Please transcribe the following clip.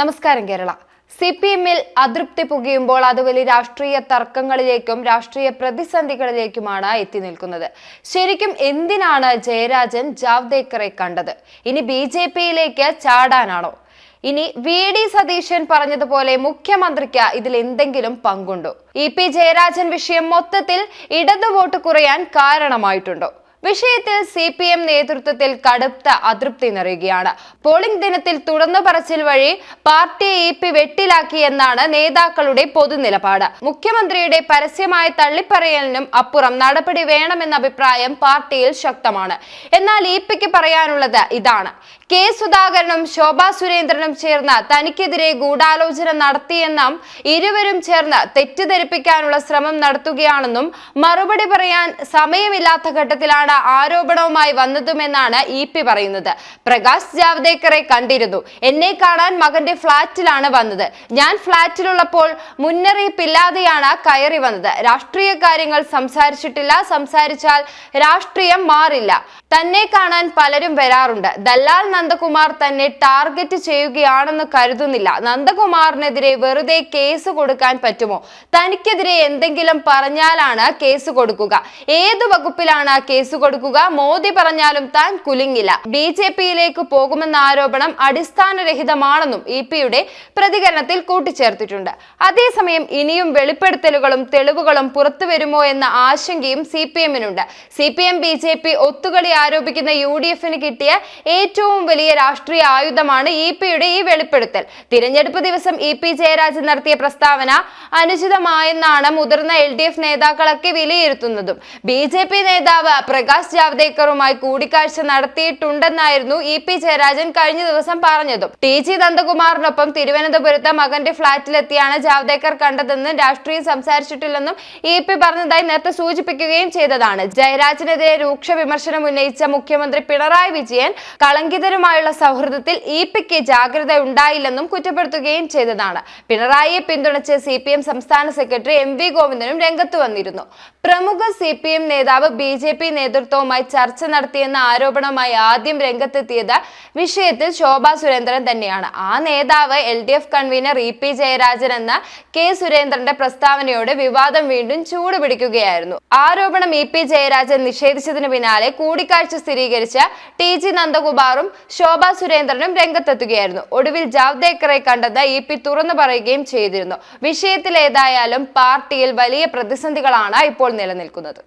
നമസ്കാരം Kerala. C P എമ്മിൽ അതൃപ്തി പുകയുമ്പോൾ അത് വലിയ രാഷ്ട്രീയ തർക്കങ്ങളിലേക്കും രാഷ്ട്രീയ പ്രതിസന്ധികളിലേക്കുമാണ് എത്തി നിൽക്കുന്നത്. ശരിക്കും എന്തിനാണ് ജയരാജൻ ജാവ്ദേക്കറെ കണ്ടത്? ഇനി ബി ജെ പിയിലേക്ക് ചാടാനാണോ? ഇനി വി ഡി സതീശൻ പറഞ്ഞതുപോലെ മുഖ്യമന്ത്രിക്ക് ഇതിൽ എന്തെങ്കിലും പങ്കുണ്ടോ? ഇ പി ജയരാജൻ വിഷയം മൊത്തത്തിൽ ഇടതു വോട്ട് കുറയാൻ കാരണമായിട്ടുണ്ടോ? വിഷയത്തിൽ സി പി എം നേതൃത്വത്തിൽ കടുത്ത അതൃപ്തി നിറയുകയാണ്. പോളിംഗ് ദിനത്തിൽ തുറന്നു പറച്ചിൽ വഴി പാർട്ടിയെ ഇ പി വെട്ടിലാക്കിയെന്നാണ് നേതാക്കളുടെ പൊതുനിലപാട്. മുഖ്യമന്ത്രിയുടെ പരസ്യമായ തള്ളിപ്പറയലിനും അപ്പുറം നടപടി വേണമെന്ന അഭിപ്രായം പാർട്ടിയിൽ ശക്തമാണ്. എന്നാൽ ഇ പിക്ക് പറയാനുള്ളത് ഇതാണ്. കെ സുധാകരനും ശോഭാ സുരേന്ദ്രനും ചേർന്ന് തനിക്കെതിരെ ഗൂഢാലോചന നടത്തിയെന്നും ഇരുവരും ചേർന്ന് തെറ്റിദ്ധരിപ്പിക്കാനുള്ള ശ്രമം നടത്തുകയാണെന്നും മറുപടി പറയാൻ സമയമില്ലാത്ത ഘട്ടത്തിലാണ് ആരോപണവുമായി വന്നതുമെന്നാണ് ഇ പി പറയുന്നത്. പ്രകാശ് ജാവ്ദേക്കറെ കണ്ടിരുന്നു. എന്നെ കാണാൻ മകന്റെ ഫ്ളാറ്റിലാണ് വന്നത്. ഞാൻ ഫ്ളാറ്റിലുള്ളപ്പോൾ മുന്നറിയിപ്പില്ലാതെയാണ് കയറി വന്നത്. രാഷ്ട്രീയ കാര്യങ്ങൾ സംസാരിച്ചിട്ടില്ല. സംസാരിച്ചാൽ രാഷ്ട്രീയം മാറില്ല. തന്നെ കാണാൻ പലരും വരാറുണ്ട്. ദല്ലാൽ നന്ദകുമാർ തന്നെ ടാർഗറ്റ് ചെയ്യുകയാണെന്ന് കരുതുന്നില്ല. നന്ദകുമാറിനെതിരെ വെറുതെ കേസ് കൊടുക്കാൻ പറ്റുമോ? തനിക്കെതിരെ എന്തെങ്കിലും പറഞ്ഞാലാണ് കേസ് കൊടുക്കുക. ഏതു വകുപ്പിലാണ് കേസ് കൊടുക്കുക? മോദി പറഞ്ഞാലും താൻ കുലുങ്ങില്ല. ബി ജെ പിയിലേക്ക് പോകുമെന്ന ആരോപണം അടിസ്ഥാനരഹിതമാണെന്നും ഇ പിയുടെ പ്രതികരണത്തിൽ കൂട്ടിച്ചേർത്തിട്ടുണ്ട്. അതേസമയം ഇനിയും വെളിപ്പെടുത്തലുകളും തെളിവുകളും പുറത്തു വരുമോ എന്ന ആശങ്കയും C P എമ്മിനുണ്ട്. C P M B J P ഒത്തുകളി ആരോപിക്കുന്ന യു ഡി എഫിന് കിട്ടിയ ഏറ്റവും വലിയ രാഷ്ട്രീയ ആയുധമാണ് ഇ പിയുടെ ഈ വെളിപ്പെടുത്തൽ. തിരഞ്ഞെടുപ്പ് ദിവസം ഇ പി ജയരാജൻ നടത്തിയ പ്രസ്താവന അനുചിതമായെന്നാണ് മുതിർന്ന എൽ ഡി എഫ് നേതാക്കളൊക്കെ വിലയിരുത്തുന്നതും. ബി ജെ പി നേതാവ് പ്രകാശ് ജാവ്ദേക്കറുമായി കൂടിക്കാഴ്ച നടത്തിയിട്ടുണ്ടെന്നായിരുന്നു ഇ പി ജയരാജൻ കഴിഞ്ഞ ദിവസം പറഞ്ഞതും. ടി ജി നന്ദകുമാറിനൊപ്പം തിരുവനന്തപുരത്ത് മകന്റെ ഫ്ളാറ്റിലെത്തിയാണ് ജാവ്ദേക്കർ കണ്ടതെന്ന് രാഷ്ട്രീയം സംസാരിച്ചിട്ടില്ലെന്നും ഇ പി പറഞ്ഞതായി നേരത്തെ സൂചിപ്പിക്കുകയും ചെയ്തതാണ്. ജയരാജനെതിരെ രൂക്ഷ വിമർശനം മുഖ്യമന്ത്രി പിണറായി വിജയൻ കളങ്കിതരുമായുള്ള സൗഹൃദത്തിൽ ഇ പിക്ക് ജാഗ്രത ഉണ്ടായില്ലെന്നും കുറ്റപ്പെടുത്തുകയും ചെയ്തതാണ്. പിണറായിയെ പിന്തുണച്ച് സി പി എം സംസ്ഥാന സെക്രട്ടറി എം വി ഗോവിന്ദനും രംഗത്ത് വന്നിരുന്നു. പ്രമുഖ സി പി എം നേതാവ് ബി ജെ പി നേതൃത്വവുമായി ചർച്ച നടത്തിയെന്ന ആരോപണവുമായി ആദ്യം രംഗത്തെത്തിയത് വിഷയത്തിൽ ശോഭാ സുരേന്ദ്രൻ തന്നെയാണ്. ആ നേതാവ് L D F convener E P Jayarajan എന്ന കെ സുരേന്ദ്രന്റെ പ്രസ്താവനയോടെ വിവാദം വീണ്ടും ചൂടുപിടിക്കുകയായിരുന്നു. ആരോപണം ഇ പി ജയരാജൻ നിഷേധിച്ചതിന് പിന്നാലെ കൂടിക്കാഴ്ച സ്ഥിരീകരിച്ച ടി ജി നന്ദകുമാറും ശോഭ സുരേന്ദ്രനും രംഗത്തെത്തുകയായിരുന്നു. ഒടുവിൽ ജാവ്ദേക്കറെ കണ്ടെന്ന് ഇ പി തുറന്നു പറയുകയും ചെയ്തിരുന്നു. വിഷയത്തിൽ ഏതായാലും പാർട്ടിയിൽ വലിയ പ്രതിസന്ധികളാണ് ഇപ്പോൾ നിലനിൽക്കുന്നത്.